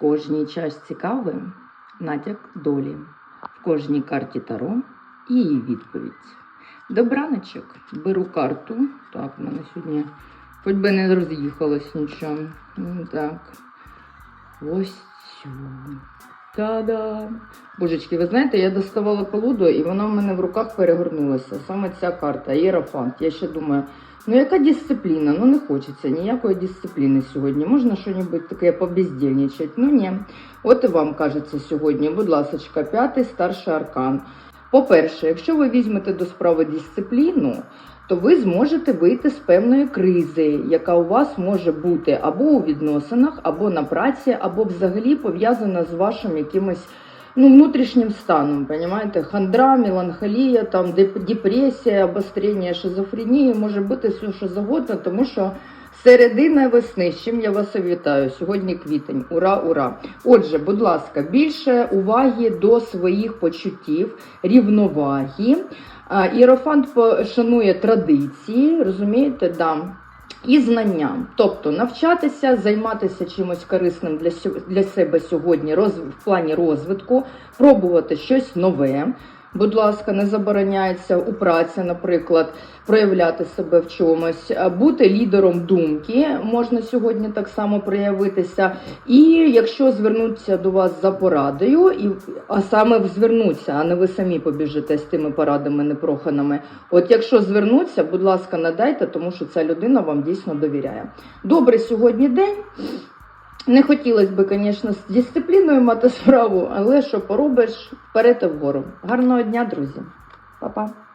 кожній час цікавий, натяк долі, в кожній карті Таро і її відповідь. Добраночок, беру карту. Так, в мене сьогодні хоч би не роз'їхалось нічого. Так. Ось цю. Та-да! Божечки, ви знаєте, я доставала колоду, і вона в мене в руках перегорнулася. Саме ця карта, Єрофант. Я ще думаю, ну яка дисципліна? Ну не хочеться ніякої дисципліни сьогодні. Можна щось таке побездільничати? Ну ні. От і вам кажеться сьогодні, будь ласка, п'ятий старший аркан. По-перше, якщо ви візьмете до справи дисципліну, то ви зможете вийти з певної кризи, яка у вас може бути або у відносинах, або на праці, або взагалі пов'язана з вашим якимось ну, внутрішнім станом. Понимаєте? Хандра, меланхолія, там, депресія, обострення шизофренії, може бути все, що завгодно, тому що середина весни, з чим я вас вітаю. Сьогодні квітень. Ура, ура! Отже, будь ласка, більше уваги до своїх почуттів, рівноваги. А, Іерофант шанує традиції, розумієте, да. І знання, тобто навчатися, займатися чимось корисним для, для себе сьогодні роз, в плані розвитку, пробувати щось нове. Будь ласка, не забороняється у праці, наприклад, проявляти себе в чомусь, бути лідером думки можна сьогодні так само проявитися. І якщо звернуться до вас за порадою, і, а саме звернуться, а не ви самі побіжите з тими порадами непроханими. От якщо звернуться, будь ласка, надайте, тому що ця людина вам дійсно довіряє. Добрий сьогодні день. Не хотілося б, звісно, з дисципліною мати справу, але що поробиш, вперед і вгору. Гарного дня, друзі. Па-па.